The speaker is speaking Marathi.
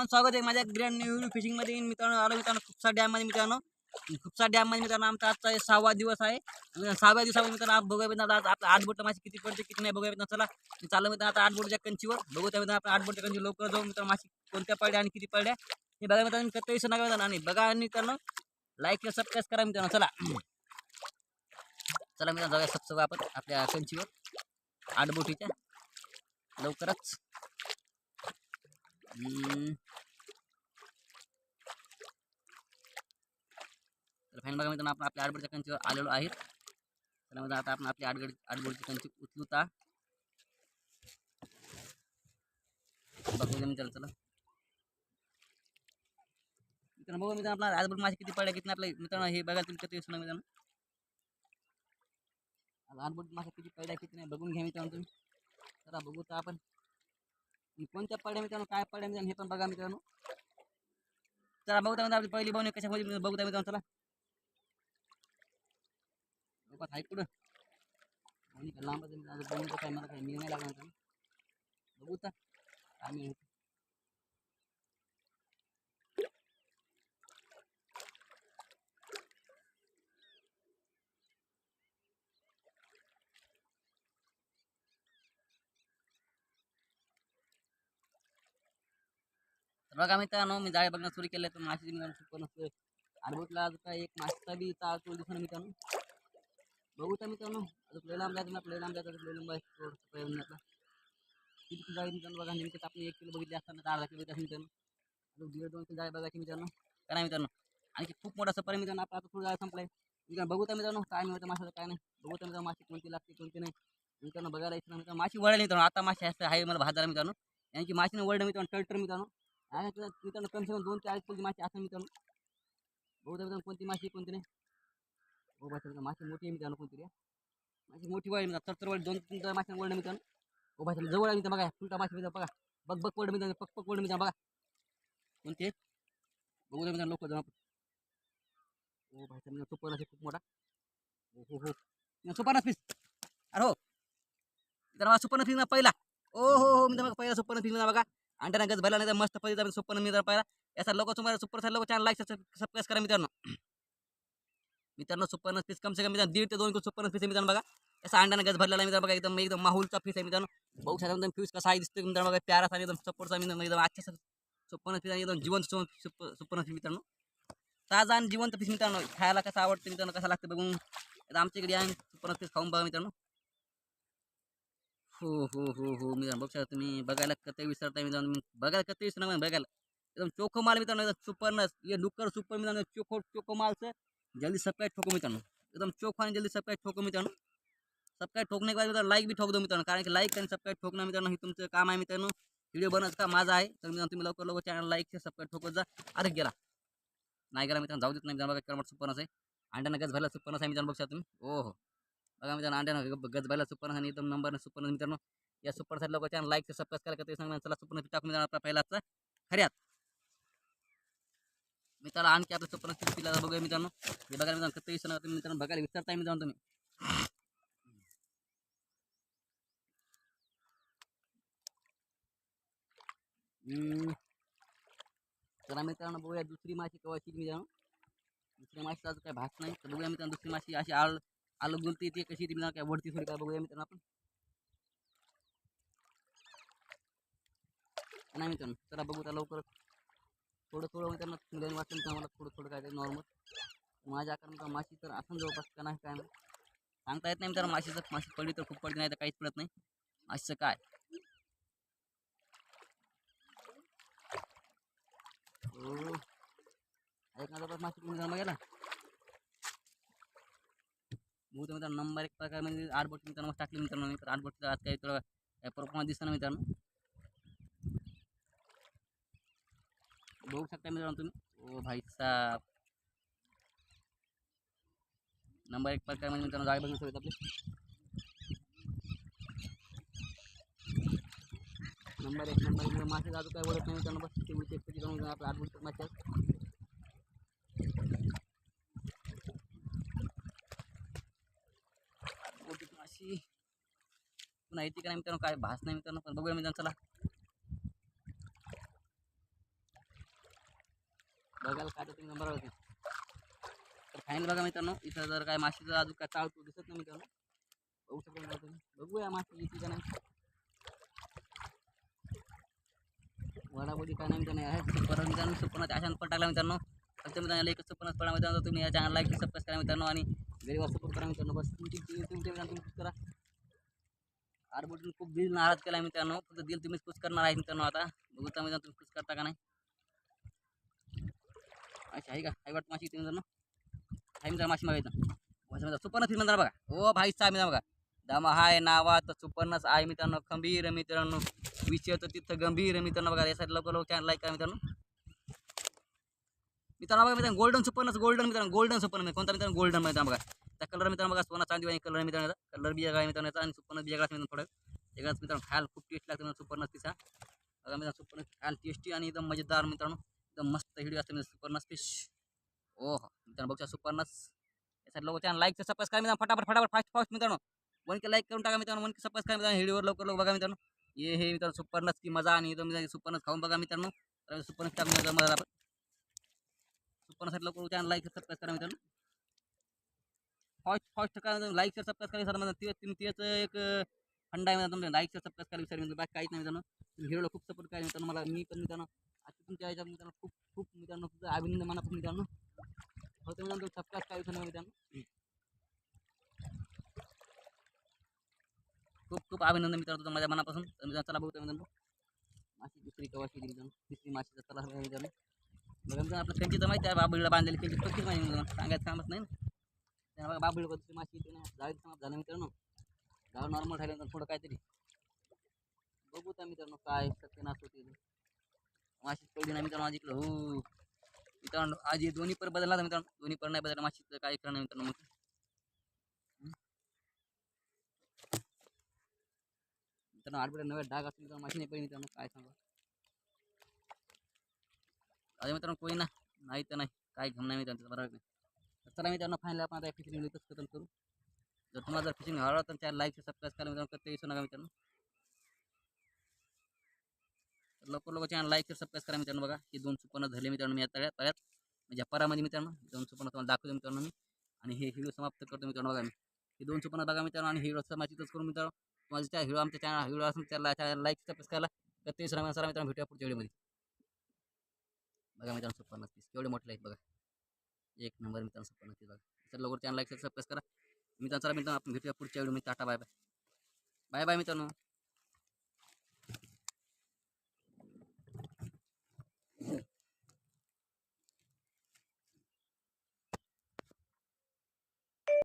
सर्वांचं स्वागत आहे माझ्या ग्रँड न्यू फिशिंगमध्ये मित्रांनो आलो मित्रांनो खुपसा डॅममध्ये मित्रांनो. खुपसा डॅम डॅममध्ये मित्रांनो आमचा आजचा सहावा दिवस आहे. सहाव्या दिवसामध्ये मित्रांनो आज बघूया मित्रांनो आज आपल्या आठ बोट माशी किती पडते किती नाही बघूया मित्रांनो. चला मी चाललो मित्रांनो आता आठ बोटच्या कंचीवर बघू त्या मित्रांनो आपण आठ बोटच्या कंची लवकर जाऊन मित्रांनो माशी कोणत्या पडल्या आणि किती पडल्या. हे बघा मित्रांनो कत्ता विसरू नका मित्रांनो. आणि बघा आणि मित्रांनो लाईक सबस्क्राईब करा मित्रांनो. चला. चला मित्रांनो जाऊया सबसब आपण आपल्या कंचीवर आठ बोटीच्या. लवकरच. आणि बघा मित्रांनो आपण आपल्या आडबडच्या कंचीवर आलेलो आहेत. तर आता आपण आपली आडगड आडबडची कंची उचलूता. बघूया मित्रांनो चला. मित्रांनो बघू मित्रांनो आपला आडबड मासे किती पडल्या किती आपल्या मित्रांनो हे बघा तुम्ही कधी सुना मित्रांनो. आता मासे किती पडल्या किती नाही बघून घ्या मित्रांनो तुम्ही. चला बघू तर आपण. कोणत्या पड्या मित्रांनो काय पड्या मित्रांनो हे पण बघा मित्रांनो. चला बघता मित्रांनो आपली पहिली बनवू कशामध्ये बघू मित्रांनो चला. बघा आहे कुठं आणि लांब लांब तर काय मला काय मी नाही लागणार बघू तर आम्ही होतो तर बघा मित्रांनो मी जाळे बघणं सुरू केलं तर माशी मित्रांनो खूप पण असते आडबोटला आज काय एक माशीचा बी चालतो दिसून मित्रांनो. बघू तर मित्रांनो अजून लय लांब जायचं आपल्याला लांब जायचं लय लांब आहे. थोडंसं प्रयत्न आपला किती जाळे मित्रांनो बघा नेमके आपण एक किलो बघितली असताना तर अर्धा किलो बघितले मित्रांनो. अजून दीड दोन किलो जाळे बघायचे मित्रांनो. काय नाही मित्रांनो? आणखी खूप मोठा सफर आहे मित्रांनो आपला आता थोडं जाळं संपलाय. मित्रांनो बघू तर मित्रांनो काय मिळतं माशाचं काय नाही. बघू तर मित्रांनो माशी कोणती लागते कोणती नाही. मित्रांनो बघायला इच्छा मित्रांनो माशी वळली मित्रांनो. आता माशी असते आहे मला भात झाला मित्रांनो यांची माशीने वळलं मित्रांनो टर्टर मित्रांनो. आणि मित्रांनो मित्रांनो कमसे कम दोन ते अडीच किलोची माशी असं मित्रांनो. बघू तर मित्रांनो कोणती माशी कोणती नाही. मित्रांनो माशी मोठी आहे मित्रांनो कोणती रे माशी मोठी मित्रांनो. वळलं मित्रांनो. जवळ आहे मित्रांनो, बघा. मित्रांनो मित्रांनो, पक पक वळ मित्रांनो, बघा. कोणती? बघू तर मित्रांनो लोक जमा हो भाई मित्रांनो, सुपर असे खूप मोठा. हो हो. हो सुपर पीस अरे हो. मित्रांनो सुपर पीस पहिला. ओ हो हो मित्रांनो पहिला सुपर पीस बघा. गज तर मस्त मित्रांनो, पहिला. याचा लोक तुम्हाला सुपर लोक करा मित्रांनो. मित्रांनो सुपर पीस कम से कम मित्रांनो दीड ते दोन किलो सुपर पीस आहे मित्रांनो बघा. असा अंड्यानं गज भरलेला मित्रांनो बघा. एकदम एकदम माहूलचा पीस आहे मित्रांनो. बघू शकता एकदम फ्यूज कसा आहे दिसतो मित्रांनो बघा. प्यारा एकदम सपोर्टचा मित्रांनो एकदम आजच्या सुपन्न पीस आणि एकदम जिवंत सुपर सुपर पीस मित्रांनो. ताजा आणि जिवंत पीस मित्रांनो. खायला कसं आवडतं मित्रांनो? कसं लागतं बघून. आमच्या इकडे आहे सुपर पीस खाऊन बघा मित्रांनो. हो हो हो हो. मित्रांनो बघू शकता तुम्ही. बघायला कते विसरताय मित्रांनो. बघायला कते विसरणार बघायला. एकदम चोखो माल मित्रांनो. एकदम सुपर नस ये डुक्कर सुपर मित्रांनो. चोखो चोखो मालचं जल्दी सबस्क्राईब ठोको मित्रांनो. एकदम चोख आणि जल्दी सबस्क्राईब ठोको मित्रांनो. सबस्क्राईब ठोकणे के बाद मित्रांनो लाईक बी ठोक दो मित्रांनो. कारण की लाईक आणि सबस्क्राईब ठोकणं मित्रांनो हे तुमचं काम आहे मित्रांनो. व्हिडिओ बनवत का? माझा आहे. तर मित्रांनो तुम्ही लवकर लवकर चॅनल लाईक सबस्क्राईब ठोकत जा. अरे गेला. नाही गेला मित्रांनो जाऊ देत नाही मित्रांनो. बघा करमट सुपरनस आहे अंड्यानं गज भरला सुपरनस आहे मित्रांनो बघा तुम्ही. ओ हो बघा मित्रांनो अंड्यानं गज भरला सुपरनस आणि एकदम नंबर सुपरनस मित्रांनो. या सुपरसाठी लवकर चॅनल लाईक सबस्क्राईब करा ते सांगा. चला सुपरनस टाकून मित्रांनो आपला पहिलाचा. खऱ्यात. मित्रांनो आणखी आपल्या सुपरनस पिला बघूया मित्रांनो. हे बघा मित्रांनो कधी विसरणार तुम्ही मित्रांनो, बघायला विचारताय मित्रांनो तुम्ही. हम्म. चला मित्रांनो, बघूया दुसरी माशी कवाची मित्रांनो. दुसऱ्या माशीचा काय भास नाही, तर बघूया मित्रांनो, दुसरी माशी अशी आळ आलू गुलती ती कशी ती काय वडती थोडी काय बघूया मित्रांनो आपण. नाही मित्रांनो, चला बघू त्या लवकर थोडं थोडं त्यांना मिळून वाटतं तर आम्हाला थोडं थोडं काय नॉर्मल माझ्या आकार माशी तर असं जवळपास का नाही काय नाही. सांगता येत नाही तर माशीचं माशी पडली तर खूप पडली नाही तर काहीच पडत नाही. माशीचं काय? हो ऐक ना जबरदस्त माशी तुम्ही जमा गेला तर मित्रांनो नंबर एक प्रकार म्हणजे आठ बोटी मित्रांनो टाकली मित्रांनो मी तर आठ बोट आज काही थोडं काय परफॉर्मन्स दिसतं ना मित्रांनो. बघू शकता मित्रांनो तुम्ही. ओ भाई साहेब. नंबर एक प्रकार म्हणजे मित्रांनो जागा बघू सोडत आपले. नंबर एक नंबर एक. मासे जातो काय बोलत नाही मित्रांनो बस ते उलटे कधी करून आपलं आठ मिनिट मासे आहेत. पुन्हा येते का नाही मित्रांनो काय भास नाही मित्रांनो पण बघूया मित्रांनो चला. आपल्याला काय तुम्ही नंबर होते तर फायनल बघा मित्रांनो इथं जर काय माशीचा अजून काय चालतो दिसत नाही मित्रांनो. बघू शकतो तुम्ही बघूया माशी येते का नाही. वडाबडी काय नाही मित्रांनो आहे परत मित्रांनो सुपरनाथ अशा पण टाकला मित्रांनो. फक्त मित्रांनो एक सुपरनाथ पडा मित्रांनो. तुम्ही या चॅनल लाईक सबस्क्राईब करा मित्रांनो आणि घरी सपोर्ट करा मित्रांनो. बस तुमची तुमची मित्रांनो तुम्ही करा. आरबोटून खूप दिल नाराज केला मित्रांनो. फक्त दिल तुम्हीच खुश करणार आहे मित्रांनो आता. बघू मित्रांनो तुम्ही खुश करता का नाही. अच्छा आहे का? आई वाटतं माशी तुम्ही ना आहे मित्र माशी मागायचं सुपरनस फिल्म बघा. ओ भाई सा मित्र बघा. दमा हाय नावात सुपर्णच आहे मित्रांनो खंबीर मित्रांनो. विषय तर तिथं गंभीर मित्रांनो बघा यासाठी लवकर लवकर चॅनल लाईक करा मित्रांनो. मित्रांनो बघा मित्रांनो गोल्डन सुपर्णच गोल्डन मित्रांनो गोल्डन सुपर्ण कोणता मित्रांनो गोल्डन मित्रांनो बघा. त्या कलर मित्रांनो बघा सोना चांदी कलर मित्रांनो कलर बी वेगळा मित्रांनो आणि सुपर्ण बी वेगळाच मित्रांनो थोडं. वेगळाच मित्रांनो खायला खूप टेस्ट लागते मित्रांनो तिचा. बघा मित्रांनो सुपर्ण खायला टेस्टी आणि एकदम मजेदार मित्रांनो. एकदम मस्त व्हिडिओ असते मित्रांनो. सुपरनस फिश ओ मित्रांनो बघा सुपर्णस यासाठी लोक चॅनल लाईक सबस्क्राईब करा मित्रांनो. फटाफट फटाफट फास्ट फास्ट मित्रांनो. वन के लाईक करून टाका मित्रांनो. वन के सबस्क्राईब करा मित्रांनो. व्हिडिओवर लवकर लवकर बघा मित्रांनो. हे हे मित्रांनो सुपर्णस की मजा आणि एकदम सुपर्णस खाऊन बघा मित्रांनो. तर सुपरनस टाकून मजा आपण. सुपर्णसाठी लवकर चॅनल लाईक सबस्क्राईब करा मित्रांनो. फास्ट फास्ट करा लाईक शेअर सबस्क्राईब करा सर म्हणजे ते तुम्ही तेच एक फंड आहे मित्रांनो. तुमच्या लाईक सबस्क्राईब करा विचार मित्रांनो. बाकी काहीच नाही मित्रांनो. तुम्ही व्हिडिओला खूप सपोर्ट करा मित्रांनो. मला मी पण मित्रांनो आता तुमच्या याच्यात मित्रांनो खूप खूप मित्रांनो तुझं अभिनंदन मनापासून मित्रांनो फक्त मित्रांनो सबस्क्राईब करा विचार मित्रांनो खूप खूप अभिनंदन मित्रांनो तुझं माझ्या मनापासून तर मित्रांनो चला बघतो मित्रांनो माशी दुसरी कवाशी दिली मित्रांनो तिसरी माशीचा चला बघा मित्रांनो बघा मित्रांनो आपलं त्यांची तर माहिती आहे बाबळीला बांधलेली त्यांची पक्कीच माहिती मित्रांनो सांगायचं कामच नाही ना त्यांना बघा बाबळी दुसरी माशी येते ना जाळीत समाप्त झालं मित्रांनो गाव नॉर्मल राहिलं तर थोडं काहीतरी बघू त्या मित्रांनो काय सत्यनाश होते ते. माशी तेवढी नाही मित्रांनो आज इकडं हो. मित्रांनो आज हे दोन्ही पर बदलला होता मित्रांनो. दोन्ही पर नाही बदलला माशीचं काय करणार नाही मित्रांनो मग. मित्रांनो आठवड्यात नव्या डाग असतील मित्रांनो माशी नाही पडली मित्रांनो काय सांगा. अरे मित्रांनो कोणी ना नाही तर नाही काय घेऊन नाही मित्रांनो बरोबर नाही. चला मित्रांनो फायनल आपण आता फिशिंग खतम करू. जर तुम्हाला जर फिशिंग आवडलं तर त्या लाईक सबस्क्राईब करा मित्रांनो कधी विसरू नका मित्रांनो. लवकर लवकर चॅनल लाईक सबस्क्राईब करा मित्रांनो बघा. हे दोन सुपर्ण झाले मित्रांनो मी आता तळ्यात. म्हणजे परामध्ये मित्रांनो दोन सुपर्ण तुम्हाला दाखवतो मित्रांनो मी. आणि हे हिरो समाप्त करतो मित्रांनो बघा मी. हे दोन सुपर्ण बघा मित्रांनो आणि हिरो समाचितच करून मित्रांनो तुम्हाला त्या हिरो आमच्या चॅनल हिरो असून त्याला चॅनल लाईक सबस्क्राईब करायला तर तेच नका सरा मित्रांनो भेटूया पुढच्या वेळेमध्ये बघा मित्रांनो सुपर्ण पीस केवढे मोठे आहेत बघा. एक नंबर मित्रांनो सुपर्ण पीस बघा. तर लवकर चॅनल लाईक सबस्क्राईब करा. मित्रांनो चला मित्रांनो आपण भेटूया पुढच्या वेळेमध्ये tata bye bye bye bye मित्रांनो.